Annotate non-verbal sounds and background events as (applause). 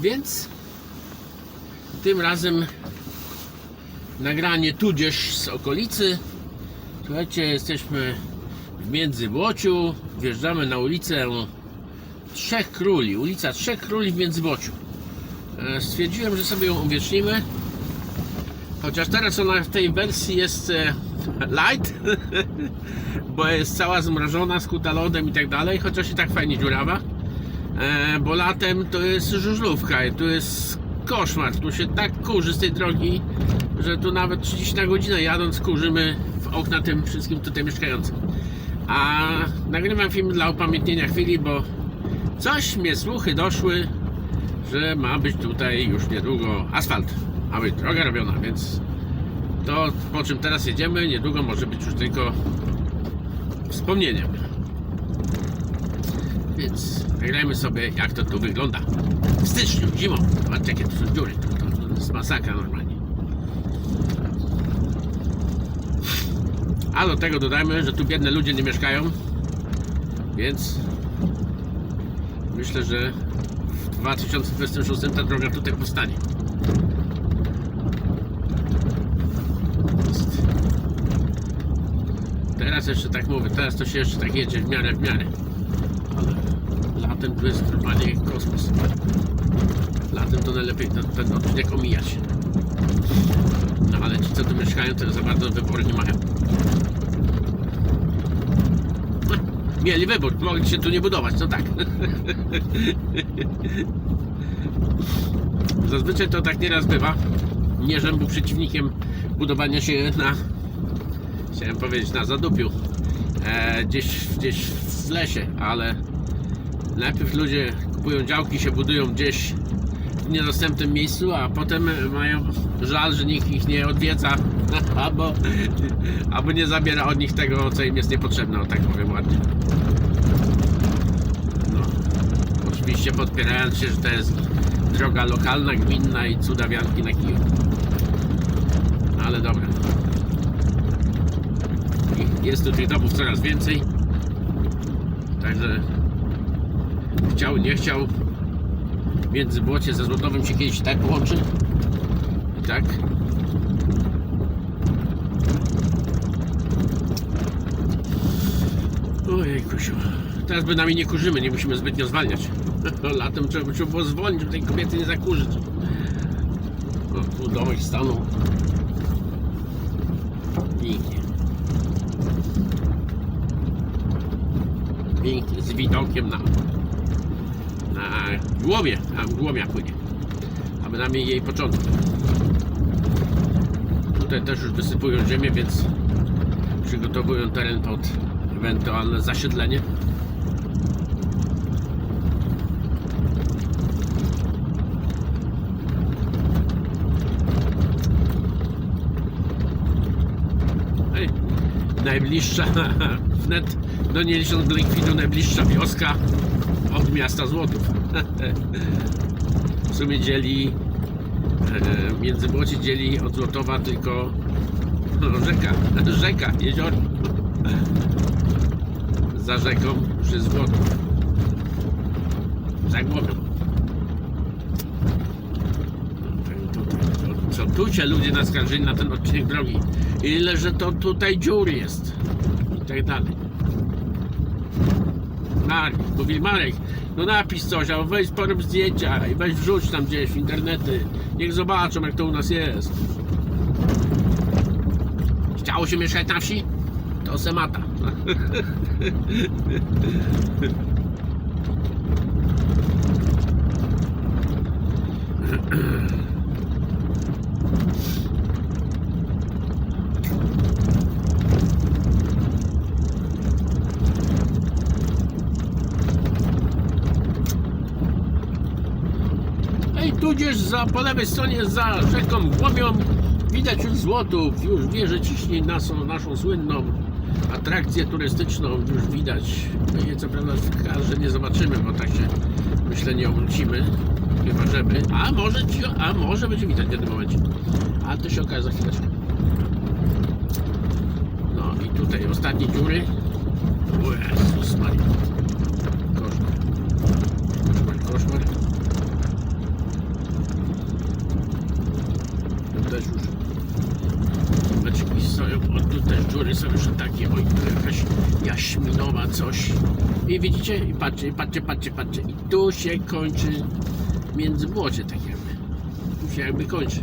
Więc tym razem nagranie tudzież z okolicy. Słuchajcie, jesteśmy w Międzybłociu. Wjeżdżamy na ulicę Trzech Króli. Ulica Trzech Króli w Międzybłociu. E, Stwierdziłem, że sobie ją uwiecznimy. Chociaż teraz ona w tej wersji jest e, light, (laughs) bo jest cała zmrożona, skuta lodem i tak dalej, chociaż i tak fajnie dziurawa. E, bo latem to jest żużlówka i tu jest koszmar. Tu się tak kurzy z tej drogi, że tu nawet 30 na godzinę jadąc kurzymy w okna tym wszystkim tutaj mieszkającym. A nagrywam film dla upamiętnienia chwili, bo coś mnie słuchy doszły, że ma być tutaj już niedługo asfalt, ma być droga robiona, więc to po czym teraz jedziemy, niedługo może być już tylko wspomnieniem. Więc nagrajmy sobie jak to tu wygląda. W styczniu, zimą. Zobaczcie jakie tu są dziury. To, to jest masakra normalnie. A do tego dodajmy, że tu biedne ludzie nie mieszkają. Więc myślę, że w 2026 ta droga tutaj powstanie. Teraz jeszcze tak mówię, teraz to się jeszcze tak jedzie w miarę w miarę. Latem to jest normalnie kosmos. Latem to najlepiej ten, ten odcinek omijać. No ale ci co tu mieszkają to za bardzo wyboru nie mają. No, Mieli wybór, mogli się tu nie budować, no tak. (laughs) Zazwyczaj to tak nieraz bywa. Nie, żebym był przeciwnikiem budowania się na, chciałem powiedzieć, na zadupiu. E, gdzieś, gdzieś w lesie, ale najpierw ludzie kupują działki, się budują gdzieś w niedostępnym miejscu, a potem mają żal, że nikt ich nie odwiedza (laughs) albo, albo nie zabiera od nich tego, co im jest niepotrzebne, o tak powiem ładnie. No. Oczywiście podpierając się, że to jest droga lokalna, gminna i cudawianki na kiju. No ale dobra. Jest tu tych domów coraz więcej. Także chciał, nie chciał. Między Błocie ze Złotowym się kiedyś tak połączy. I tak. Ojej, Kusiu. Teraz bynajmniej nie kurzymy, nie musimy zbytnio zwalniać. (laughs) Latem trzeba, było zwolnić, żeby tej kobiety nie zakurzyć. O, tu domek stanął. Pięknie. Pięknie, z widokiem na głowie, a Głomia płynie. A bynajmniej jej początek. Tutaj też już wysypują ziemię, więc przygotowują teren pod ewentualne zasiedlenie. Najbliższa, (laughs) wnet, no nie licząc najbliższa wioska od miasta Złotów. W sumie dzieli, e, Międzybłocie dzieli od Złotowa tylko (laughs) rzeka, rzeka, jezioro. Za rzeką jest Złotów. Za głową. Co tu się ludzie naskarżyli na ten odcinek drogi? Ile, że to tutaj dziur jest. I tak dalej. Marek, mówi Marek, no napisz coś, albo weź porób zdjęcia i weź wrzuć tam gdzieś w internety. Niech zobaczą jak to u nas jest. Chciało się mieszkać na wsi? To semata. (laughs) tudzież za, po lewej stronie za rzeką Głomią widać już Złotów, już wieże ciśnień naszą, naszą słynną atrakcję turystyczną, już widać. My jej co prawda kadrze nie zobaczymy, bo tak się myślę nie obrócimy, chyba żeby, a może, ci, a może będzie widać w jednym momencie, ale to się okaże za chwileczkę. No i tutaj ostatnie dziury. Jezus Maria. Koszmar. Koszmar, koszmar. stoją, o dziury są jeszcze takie, oj, tu jakaś jaśminowa coś. I widzicie? I patrzcie, patrzcie, patrzcie, patrzcie. I tu się kończy międzybłocie tak jakby. Tu się jakby kończy.